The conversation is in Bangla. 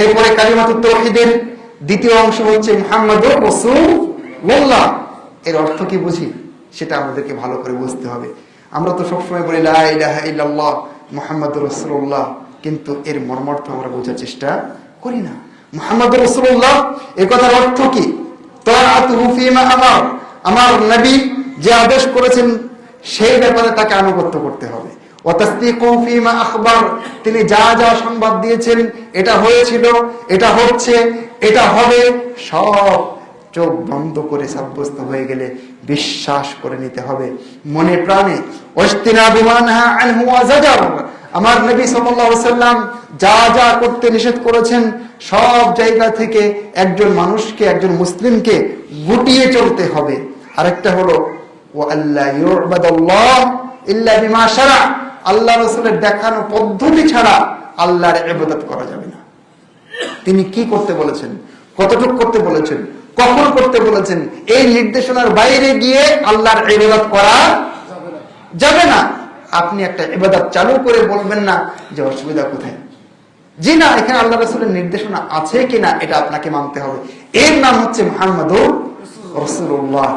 এরপরে কালিমাতু তৌহিদের দ্বিতীয় অংশ হচ্ছে মুহাম্মদ রসুল্লাহ এর অর্থ কি বুঝি? সেটা আমাদেরকে ভালো করে বুঝতে হবে। আমরা তো সবসময় বলি মুহাম্মদ রসুল্লাহ কিন্তু এর মর্মার্থ আমরা বোঝার চেষ্টা করি না। মুহাম্মদ রসুল্লাহ এ কথার অর্থ কি? আমার। আমার নবী যে আদেশ করেছেন, সেই ব্যাপারে তাকে আনুগত্য করতে হবে। আখবার, তিনি যা যা সংবাদ দিয়েছেন, এটা হয়েছিল, এটা হচ্ছে, এটা হবে, সব চোখ বন্ধ করে সাব্যস্ত হয়ে গেলে বিশ্বাস করে নিতে হবে। মনে প্রাণে আমার নবী সাল্লাম যা যা করতে নিষেধ করেছেন, সব জায়গা থেকে একজন মানুষকে, একজন মুসলিমকে গুটিয়ে চলতে হবে। আরেকটা হলো ও আল্লাহ ইল্লা বিমা শারা আল্লাহ রাসূলের দেখানো পদ্ধতি ছাড়া আল্লাহর ইবাদত করা যাবে না। তিনি কি করতে বলেছেন? কতটুক করতে বলেছেন? কখন করতে বলেছেন? এই নির্দেশনার বাইরে গিয়ে আল্লাহর ইবাদত করা যাবে না। আপনি একটা ইবাদত চালু করে বলবেন না যে অসুবিধা কোথায়? জি না, এখানে আল্লাহ রসুলের নির্দেশনা আছে কিনা এটা আপনাকে মানতে হবে। এর নাম হচ্ছে মোহাম্মদ রসুল্লাহ